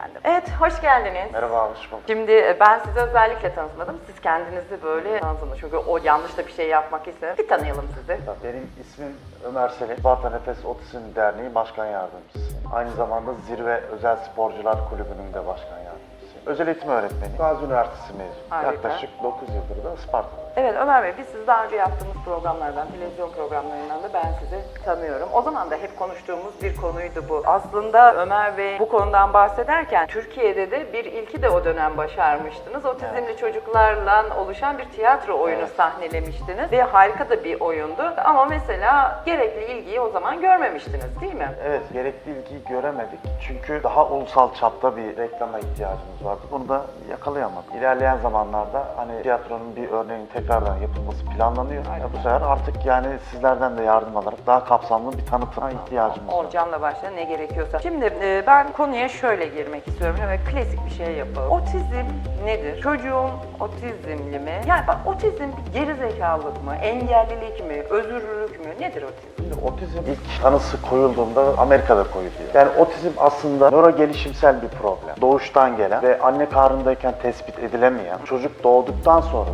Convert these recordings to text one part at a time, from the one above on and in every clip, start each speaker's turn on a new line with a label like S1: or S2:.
S1: Efendim. Evet, hoş geldiniz.
S2: Merhaba, hoş bulduk.
S1: Şimdi e, ben sizi özellikle tanıtmadım. Siz kendinizi böyle tanıtınız. Çünkü o yanlış da bir şey yapmak istedim. Bir tanıyalım sizi.
S2: Benim ismim Ömer Selim, Sparta Nefes Otizm Derneği Başkan Yardımcısıyım. Aynı zamanda Zirve Özel Sporcular Kulübü'nün de başkan yardımcısıyım. Özel eğitim öğretmeniyim. Gazi Üniversitesi mezunu.
S1: Harika.
S2: Yaklaşık 9 yıldır da Sparta'da.
S1: Evet Ömer Bey, biz sizi daha önce yaptığımız programlardan, televizyon programlarından da ben sizi tanıyorum. O zaman da hep konuştuğumuz bir konuydu bu. Aslında Ömer Bey bu konudan bahsederken Türkiye'de de bir ilki de o dönem başarmıştınız. Otizmli çocuklarla oluşan bir tiyatro oyunu
S2: Evet.
S1: sahnelemiştiniz ve harika da bir oyundu. Ama mesela gerekli ilgiyi o zaman görmemiştiniz değil mi?
S2: Evet, gerekli ilgiyi göremedik. Çünkü daha ulusal çapta bir reklama ihtiyacımız vardı. Bunu da yakalayamadık. İlerleyen zamanlarda hani tiyatronun bir örneğin tekrardan yapılması planlanıyor. Ya bu sefer artık yani sizlerden de yardım alarak daha kapsamlı bir tanıtıma ihtiyacımız var.
S1: Orcanla başla ne gerekiyorsa. Şimdi e, ben konuya şöyle girmek istiyorum. Evet klasik bir şey yapalım. Otizm nedir? Çocuğum otizmli mi? Yani bak otizm bir gerizekalılık mı? Engellilik mi? Özürlülük mü? Nedir otizm?
S2: Şimdi otizm ilk tanısı koyulduğunda Amerika'da koyuluyor. Yani otizm aslında nöro gelişimsel bir problem. Doğuştan gelen ve anne karnındayken tespit edilemeyen, çocuk doğduktan sonra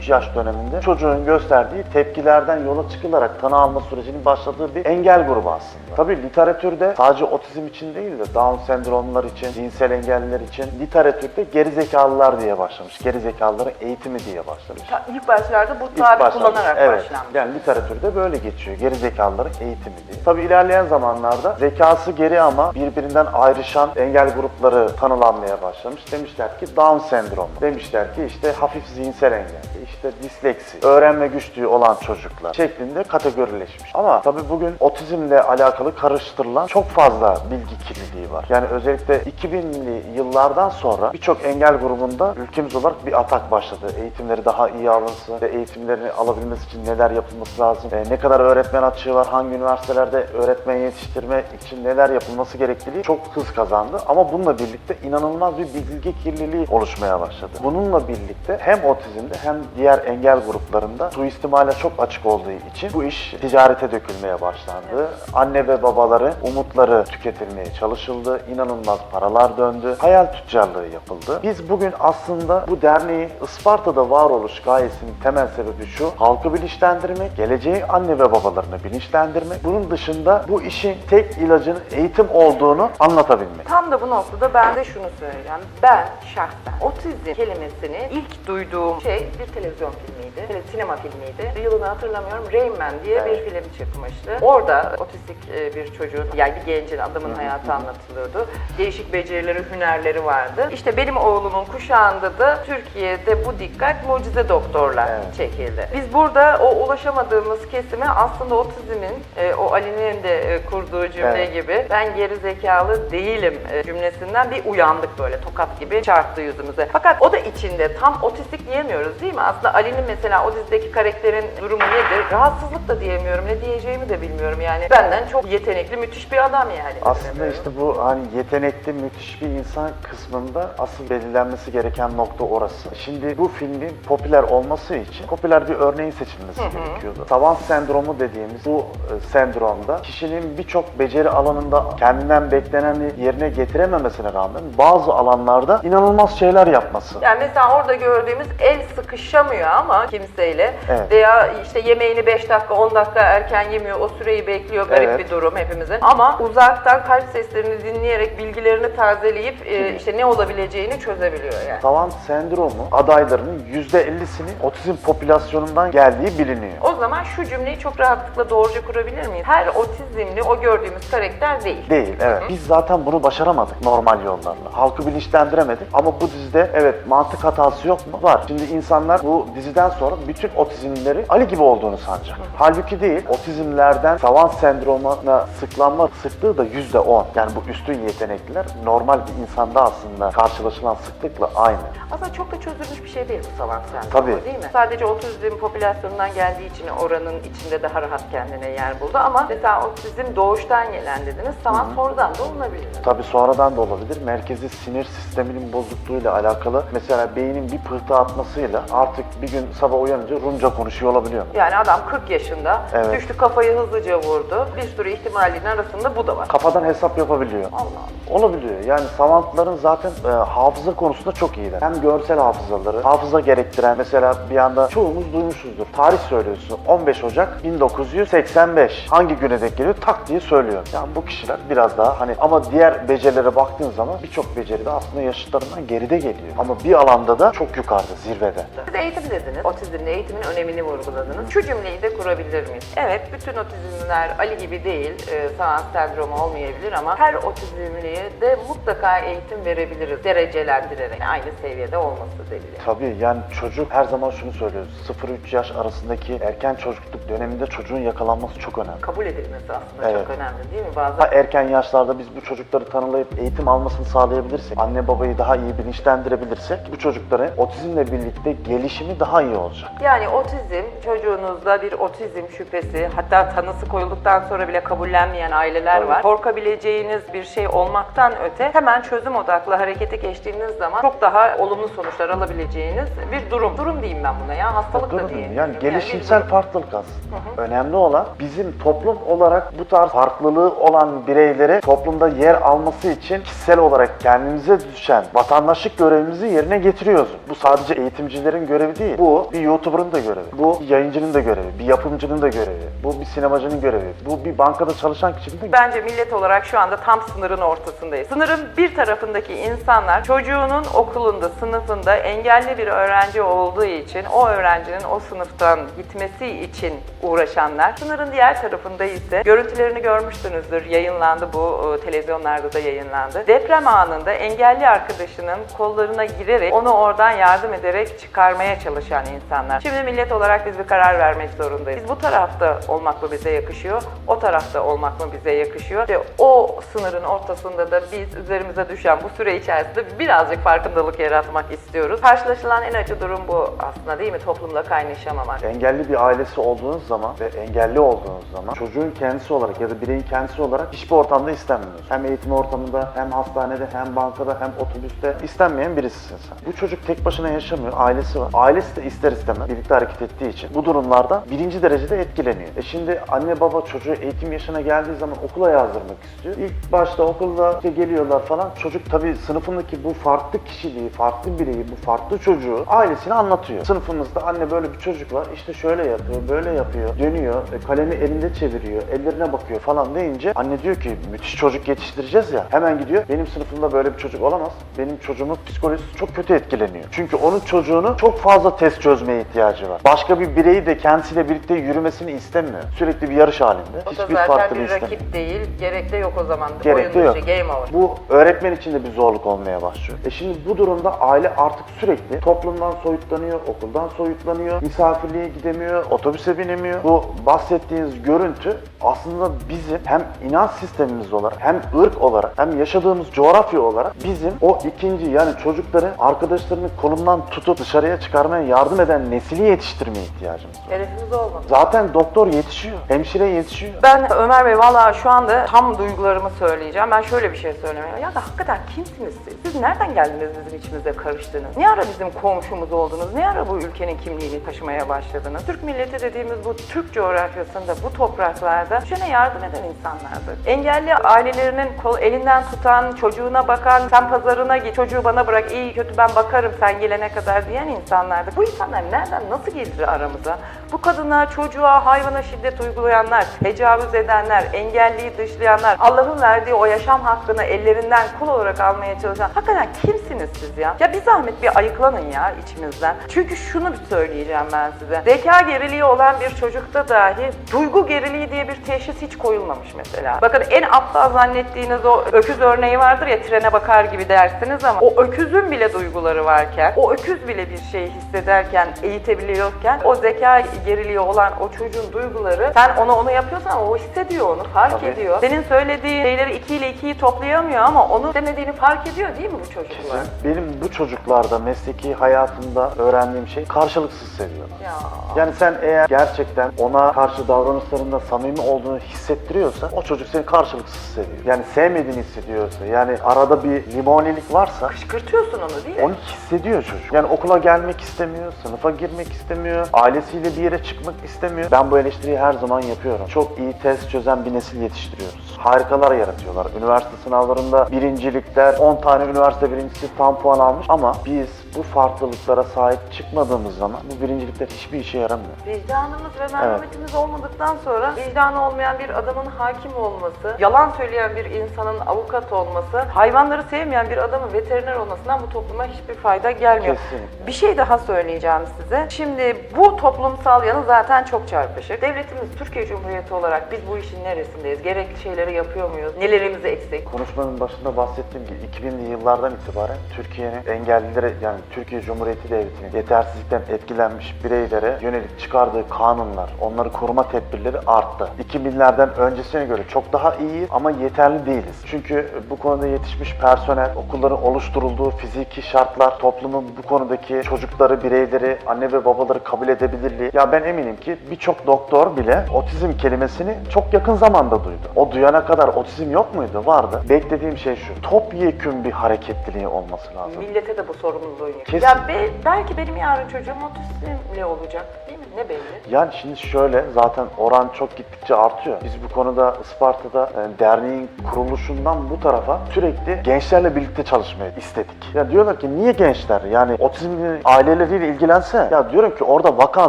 S2: 0-3 yaş döneminde çocuğun gösterdiği tepkilerden yola çıkılarak tanı alma sürecinin başladığı bir engel grubu aslında. Tabii literatürde sadece otizm için değil de Down sendromlar için, cinsel engelliler için literatürde gerizekalılar diye başlamış. Gerizekalıların eğitimi diye başlamış.
S1: Ta- İlk başlarda bu tabir kullanarak
S2: evet.
S1: başlanmış.
S2: Yani literatürde böyle geçiyor. Geri zekalıların eğitimi diye. Tabii ilerleyen zamanlarda zekası geri ama birbirinden ayrışan engel grupları tanılanmaya başlamış. Demişler ki Down sendromu. Demişler ki işte hafif zihinsel engelli, işte disleksi, öğrenme güçlüğü olan çocuklar şeklinde kategorileşmiş. Ama tabii bugün otizmle alakalı karıştırılan çok fazla bilgi kirliliği var. Yani özellikle 2000'li yıllardan sonra birçok engel grubunda ülkemiz olarak bir atak başladı. Eğitimleri daha iyi alınsın eğitimlerini alabilmesi için neler yapılması lazım, e, ne kadar öğretmen açığı var, hangi üniversitelerde öğretmen yetiştirme için neler yapılması gerekliliği çok hız kazandı. Ama bununla birlikte inanılmaz bir bilgi kirliliği oluşmaya başladı. Bununla birlikte hem otizmde hem diğer engel gruplarında suistimale çok açık olduğu için bu iş ticarete dökülmeye başlandı. Anne ve babaları umutları tüketilmeye çalışıldı. İnanılmaz paralar döndü. Hayal tüccarlığı yapıldı. Biz bugün aslında bu derneği Isparta'da varoluş gayesinin temel sebebi şu. Halkı bilinçlendirmek, geleceği anne ve babalarını bilinçlendirmek. Bunun dışında bu işin tek ilacının eğitim olduğunu anlatabilmek.
S1: Tam da bu noktada ben de şunu söyleyeceğim. Ben şahsen otizm kelimesini ilk duyduğum şey bir televizyon filmiydi. Tele- sinema filmiydi. Yılını hatırlamıyorum. Rain Man diye
S2: Evet.
S1: bir film çıkmıştı. Orada otistik e, bir çocuğun, yani bir gencin, adamın hayatı anlatılıyordu. Değişik becerileri, hünerleri vardı. İşte benim oğlumun kuşağında da Türkiye'de bu dikkat mucize doktorlar
S2: Evet.
S1: çekildi. Biz burada o ulaşamadığımız kesime aslında otizmin, e, o Ali'nin de e, kurduğu cümle
S2: Evet.
S1: gibi ben geri zekalı değilim cümlesinden bir uyandık böyle tokat gibi çarptı yüzümüze. Fakat o da içinde tam otistik diyemiyoruz değil mi? Aslında Ali'nin mesela o dizideki karakterin durumu nedir? Rahatsızlık da diyemiyorum. Ne diyeceğimi de bilmiyorum yani. Benden çok yetenekli, müthiş bir adam yani.
S2: Aslında işte bu hani yetenekli müthiş bir insan kısmında asıl belirlenmesi gereken nokta orası. Şimdi bu filmin popüler olması için popüler bir örneğin seçilmesi gerekiyordu. Savant sendromu dediğimiz bu e, sendromda kişinin birçok beceri alanında kendinden bekleneni yerine getirememesine rağmen bazı alanlarda inanılmaz şeyler yapması.
S1: Yani mesela orada gördüğümüz el sıkışamıyor ama kimseyle
S2: Evet.
S1: veya işte yemeğini 5 dakika 10 dakika erken yemiyor o süreyi bekliyor garip
S2: Evet.
S1: bir durum hepimizin ama uzaktan kalp seslerini dinleyerek bilgilerini tazeleyip e, işte ne olabileceğini çözebiliyor yani.
S2: Savant sendromu adaylarının %50'sinin otizm popülasyonundan geldiği biliniyor.
S1: O zaman şu cümleyi çok rahatlıkla doğruca kurabilir miyiz? Her otizmli o gördüğümüz karakter değil.
S2: Değil, evet. Biz zaten bunu başaramadık normal yollarla. Halkı bilinçlendiremedik ama bu dizide evet mantık hatası yok mu? Var. Şimdi insanlar bu diziden sonra bütün otizmlileri Ali gibi olduğunu sanacak. Halbuki değil. Otizmlerden savant sendromuna sıklanma sıklığı da %10. Yani bu üstün yetenekliler normal bir insanda aslında karşılaşılan sıklıkla aynı.
S1: Aslında çok da çözülmüş bir şey değil bu savant sendromu
S2: Tabii.
S1: değil mi? Sadece otizm popülasyonundan geldiği için oranın içinde daha rahat kendine yer buldu ama mesela otizm doğuştan gelen dediniz, savant sonradan da olunabilir.
S2: Tabii sonradan da olabilir. Merkezi sinir sistemi sisteminin bozukluğuyla alakalı mesela beynin bir pıhtı atmasıyla artık bir gün sabah uyanınca Rumca konuşuyor olabiliyor.
S1: Yani adam 40 yaşında
S2: Evet.
S1: düştü kafayı hızlıca vurdu. Bir sürü ihtimalin arasında bu da var.
S2: Kafadan hesap yapabiliyor.
S1: Allah Allah.
S2: Olabiliyor. Yani savantların zaten e, hafıza konusunda çok iyiler. Hem görsel hafızaları, hafıza gerektiren mesela bir anda çoğumuz duymuşuzdur. Tarih söylüyorsun. 15 Ocak 1985. Hangi güne denk geliyor? Tak diye söylüyor. Yani bu kişiler biraz daha hani ama diğer becerilere baktığın zaman birçok beceri de aslında yaşıtlarından geride geliyor. Ama bir alanda da çok yukarıda, zirvede.
S1: Siz eğitim dediniz. Otizmde eğitimin önemini vurguladınız. Şu cümleyi de kurabilir miyiz? Evet, bütün otizmler Ali gibi değil, e, Sağan sendromu olmayabilir ama her otizmliye de mutlaka eğitim verebiliriz. Derecelendirerek. Aynı seviyede olması delili.
S2: Tabii yani çocuk her zaman şunu söylüyoruz. 0-3 yaş arasındaki erken çocukluk döneminde çocuğun yakalanması çok önemli.
S1: Kabul edilmesi aslında
S2: Evet.
S1: çok önemli değil mi? Bazen
S2: Daha erken yaşlarda biz bu çocukları tanılayıp eğitim almasını sağlayabilirsek, anne babayı daha iyi bilinçlendirebilirsek bu çocukların otizmle birlikte gelişimi daha iyi olacak.
S1: Yani otizm, çocuğunuzda bir otizm şüphesi, hatta tanısı koyulduktan sonra bile kabullenmeyen aileler
S2: Tabii.
S1: var. Korkabileceğiniz bir şey olmaktan öte hemen çözüm odaklı harekete geçtiğiniz zaman çok daha olumlu sonuçlar alabileceğiniz bir durum. Durum diyeyim ben buna ya, hastalık da
S2: Doğru
S1: diyeyim.
S2: değil? Yani gelişimsel
S1: durum.
S2: farklılık aslında. Önemli olan bizim toplum olarak bu tarz farklılığı olan bireyleri toplumda yer alması için kişisel olarak kendimize düşen vatandaşlık görevimizi yerine getiriyoruz. Bu sadece eğitimcilerin görevi değil. Bu bir YouTuber'ın da görevi. Bu bir yayıncının da görevi. Bir yapımcının da görevi. Bu bir sinemacının görevi. Bu bir bankada çalışan kişinin de
S1: Bence millet olarak şu anda tam sınırın ortasındayız. Sınırın bir tarafındaki insanlar çocuğunun okulunda, sınıfında engelli bir öğrenci olduğu için o öğrencinin o sınıftan gitmesi için uğraşanlar. Sınırın diğer tarafında ise görüntülerini görmüşsünüzdür. Yayınlandı bu, televizyonlarda da yayınlandı. Deprem anında engelli arkadaşının kollarına girerek onu oradan yardım ederek çıkarmaya çalışan insanlar. Şimdi millet olarak biz bir karar vermek zorundayız. Biz bu tarafta olmak mı bize yakışıyor, o tarafta olmak mı bize yakışıyor ve o sınırın ortasında da biz üzerimize düşen bu süre içerisinde birazcık farkındalık yaratmak istiyoruz. Karşılaşılan en acı durum bu aslında değil mi? Toplumla kaynaşamamak.
S2: engelli bir ailesi olduğunuz zaman ve engelli olduğunuz zaman çocuğun kendisi olarak ya da bireyin kendisi olarak hiçbir ortamda istenmiyorsun. Hem eğitim ortamında, hem hastanede, hem bankada, hem otobüste istenmeyen birisisin sen. Bu çocuk tek başına yaşamıyor, ailesi var. Ailesi de ister istemez birlikte hareket ettiği için bu durumlarda birinci derecede etkileniyor. E şimdi anne baba çocuğu eğitim yaşına geldiği zaman okula yazdırmak istiyor. İlk başta okulda işte geliyorlar falan. Çocuk tabii sınıfındaki bu farklı kişiliği, farklı bireyi, bu farklı çocuğu ailesine anlatıyor. Sınıfımızda anne böyle bir çocuk var. işte şöyle yapıyor, böyle yapıyor. Dönüyor, e, kalemi elinde çeviriyor, ellerine bakıyor falan deyince anne diyor ki müthiş çocuk yetiştireceğiz ya. Hemen gidiyor. Benim sınıfımda böyle bir çocuk olamaz. Benim çocuğumun psikolojisi çok kötü etkileniyor. Çünkü onun çocuğunun çok fazla test çözmeye ihtiyacı var. Başka bir bireyi de kendisiyle birlikte yürümesini istemiyor. Sürekli bir yarış halinde.
S1: O da
S2: Hiçbir
S1: zaten bir
S2: istemiyor.
S1: rakip değil, gerek de yok o zaman.
S2: Gerek de yok.
S1: dışı, game over.
S2: Bu öğretmen için de bir zorluk olmaya başlıyor. E şimdi bu durumda aile artık sürekli toplumdan soyutlanıyor, okuldan soyutlanıyor, misafirliğe gidemiyor, otobüse binemiyor. Bu bahsettiğiniz görüntü aslında bizim hem inanç sistemimiz olarak hem ırk olarak hem yaşadığımız coğrafya olarak bizim o ikinci yani çocukları arkadaşlarını kolundan tutup dışarıya çıkarmaya yardım eden nesili yetiştirmeye ihtiyacımız var.
S1: Hedefimiz olmadı.
S2: Zaten doktor yetişiyor, hemşire yetişiyor.
S1: Ben Ömer Bey valla şu anda tam duygularımı söyleyeceğim. Ben şöyle bir şey söylemeye. Ya da hakikaten kimsiniz siz? Siz nereden geldiniz bizim içimize karıştınız? Ne ara bizim komşumuz oldunuz? Ne ara bu ülkenin kimliğini taşımaya başladınız? Türk milleti dediğimiz bu Türk coğrafyasında, bu topraklarda şuna yardım eden insanlardı. Engelli ailelerinin kol elinden tutan, çocuğuna bakan, sen pazarına git, çocuğu bana bırak, iyi kötü ben bakarım sen gelene kadar diyen insanlardı. Bu insanlar nereden, nasıl gelir aramıza? Bu kadına, çocuğa, hayvana şiddet uygulayanlar, tecavüz edenler, engelliyi dışlayanlar, Allah'ın verdiği o yaşam hakkını ellerinden kul olarak almaya çalışan, hakikaten kimsiniz siz ya? Ya bir zahmet bir ayıklanın ya içimizden. Çünkü şunu bir söyleyeceğim ben size. Zeka geriliği olan bir çocukta dahi duygu geriliği diye bir teşhis hiç koyulmamış mesela. Bakın en aptal zannettiğiniz o öküz örneği vardır ya trene bakar gibi dersiniz ama o öküzün bile duyguları varken, o öküz bile bir şey hissederken, eğitebiliyorken o zeka geriliği olan o çocuğun duyguları sen ona onu yapıyorsan o hissediyor onu, fark
S2: Tabii.
S1: ediyor. Senin söylediğin şeyleri 2 ile 2'yi toplayamıyor ama onu demediğini fark ediyor değil mi bu çocuklar?
S2: Benim bu çocuklarda mesleki hayatımda öğrendiğim şey karşılıksız seviyorlar.
S1: Ya.
S2: Yani sen eğer gerçekten ona karşı davranışlarında samimi olduğunu hissettiriyorsa o çocuk seni karşılıksız seviyor. Yani sevmediğini hissediyorsa yani arada bir limonilik varsa
S1: Kışkırtıyorsun onu değil mi?
S2: onu hissediyor çocuk. Yani okula gelmek istemiyor, sınıfa girmek istemiyor, ailesiyle bir yere çıkmak istemiyor. Ben bu eleştiriyi her zaman yapıyorum. Çok iyi test çözen bir nesil yetiştiriyoruz. Harikalar yaratıyorlar. Üniversite sınavlarında birincilikler, 10 tane üniversite birincisi tam puan almış ama biz bu farklılıklara sahip çıkmadığımız zaman bu birincilikler hiçbir işe yaramıyor.
S1: Vicdanımız ve merhametimiz olmadıktan sonra vicdanı olmayan bir adamın hakim olması, yalan söyleyen bir insanın avukat olması, hayvanları sevmeyen bir adamın veteriner olmasından bu topluma hiçbir fayda gelmiyor.
S2: Kesinlikle.
S1: Bir şey daha söyleyeceğim size. Şimdi bu toplumsal yanı zaten çok çarpışık. Devletimiz Türkiye Cumhuriyeti olarak biz bu işin neresindeyiz? Gerekli şeyleri yapıyor muyuz? Nelerimiz eksik?
S2: Konuşmanın başında bahsettiğim gibi 2000'li yıllardan itibaren Türkiye'nin engellilere yani Türkiye Cumhuriyeti Devleti'nin yetersizlikten etkilenmiş bireylere yönelik çıkardığı kanunlar, onları koruma tedbirleri arttı. 2000'lerden öncesine göre çok daha iyi ama yeterli değiliz. Çünkü bu konuda yetişmiş personel, okulların oluşturulduğu fiziki şartlar, toplumun bu konudaki çocukları, bireyleri, anne ve babaları kabul edebilirliği. Ya ben eminim ki birçok doktor bile otizm kelimesini çok yakın zamanda duydu. O duyana kadar otizm yok muydu? Vardı. Beklediğim şey şu. Topyekün bir hareketliliği olması lazım.
S1: Millete de bu sorumluluğu
S2: Kesin.
S1: Ya be- belki benim yarın çocuğum otizmle olacak değil mi? Ne belli?
S2: Yani şimdi şöyle zaten oran çok gittikçe artıyor. Biz bu konuda Isparta'da e, derneğin kuruluşundan bu tarafa sürekli gençlerle birlikte çalışmayı istedik. Ya diyorlar ki niye gençler yani otizmli aileleriyle ilgilense? Ya diyorum ki orada vaka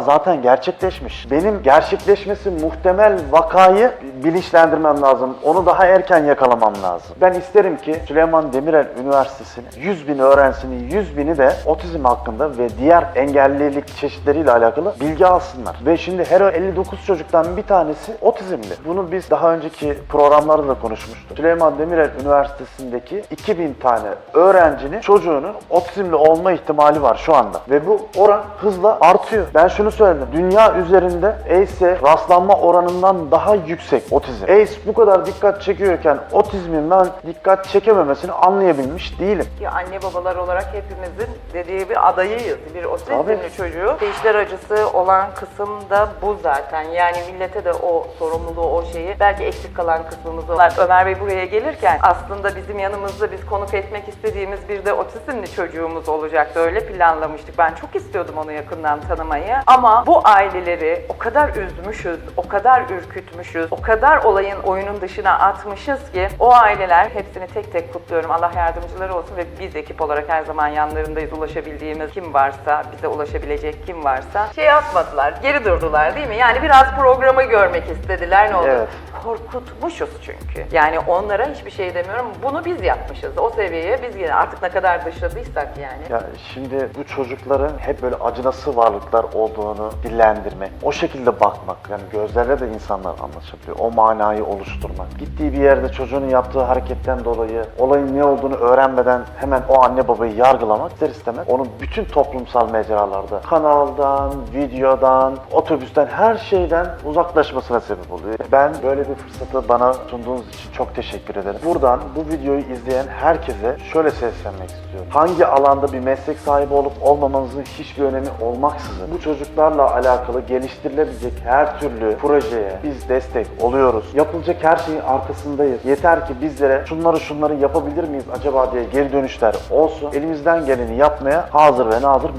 S2: zaten gerçekleşmiş. Benim gerçekleşmesi muhtemel vakayı bilinçlendirmem lazım. Onu daha erken yakalamam lazım. Ben isterim ki Süleyman Demirel Üniversitesi'nin 100 bin öğrencisinin 100 bini de otizm hakkında ve diğer engellilik çeşitleriyle alakalı bilgi alsınlar. Ve şimdi her 59 çocuktan bir tanesi otizmli. Bunu biz daha önceki programlarda da konuşmuştuk. Süleyman Demirel Üniversitesi'ndeki 2000 tane öğrencinin çocuğunun otizmli olma ihtimali var şu anda. Ve bu oran hızla artıyor. Ben şunu söyledim. Dünya üzerinde ACE'e rastlanma oranından daha yüksek otizm. ACE bu kadar dikkat çekiyorken otizmin ben dikkat çekememesini anlayabilmiş değilim.
S1: Ya anne babalar olarak hepimizin dediği bir adayıyız. Bir otizmli çocuğu. İşler acısı olan kısım da bu zaten. Yani millete de o sorumluluğu, o şeyi belki eksik kalan kısmımız var. Ömer Bey buraya gelirken aslında bizim yanımızda biz konuk etmek istediğimiz bir de otizmli çocuğumuz olacaktı. Öyle planlamıştık. Ben çok istiyordum onu yakından tanımayı. Ama bu aileleri o kadar üzmüşüz, o kadar ürkütmüşüz, o kadar olayın oyunun dışına atmışız ki o aileler hepsini tek tek kutluyorum. Allah yardımcıları olsun ve biz ekip olarak her zaman yanlarındayız. Ulaşabildiğimiz kim varsa, bize ulaşabilecek kim varsa şey yapmadılar, geri durdular değil mi? Yani biraz programı görmek istediler ne oldu?
S2: Evet.
S1: Korkutmuşuz çünkü. Yani onlara hiçbir şey demiyorum. Bunu biz yapmışız. O seviyeye biz yine artık ne kadar dışladıysak yani.
S2: Ya şimdi bu çocukların hep böyle acınası varlıklar olduğunu dillendirmek, o şekilde bakmak, yani gözlerle de insanlar anlaşabiliyor. O manayı oluşturmak. Gittiği bir yerde çocuğunun yaptığı hareketten dolayı olayın ne olduğunu öğrenmeden hemen o anne babayı yargılamak ister istemez onun bütün toplumsal mecralarda kanaldan, videodan, otobüsten her şeyden uzaklaşmasına sebep oluyor. Ben böyle bir fırsatı bana sunduğunuz için çok teşekkür ederim. Buradan bu videoyu izleyen herkese şöyle seslenmek istiyorum. Hangi alanda bir meslek sahibi olup olmamanızın hiçbir önemi olmaksızın bu çocuklarla alakalı geliştirilebilecek her türlü projeye biz destek oluyoruz. Yapılacak her şeyin arkasındayız. Yeter ki bizlere şunları şunları yapabilir miyiz acaba diye geri dönüşler olsun. Elimizden geleni yapmaya hazır ve nazır bekliyoruz.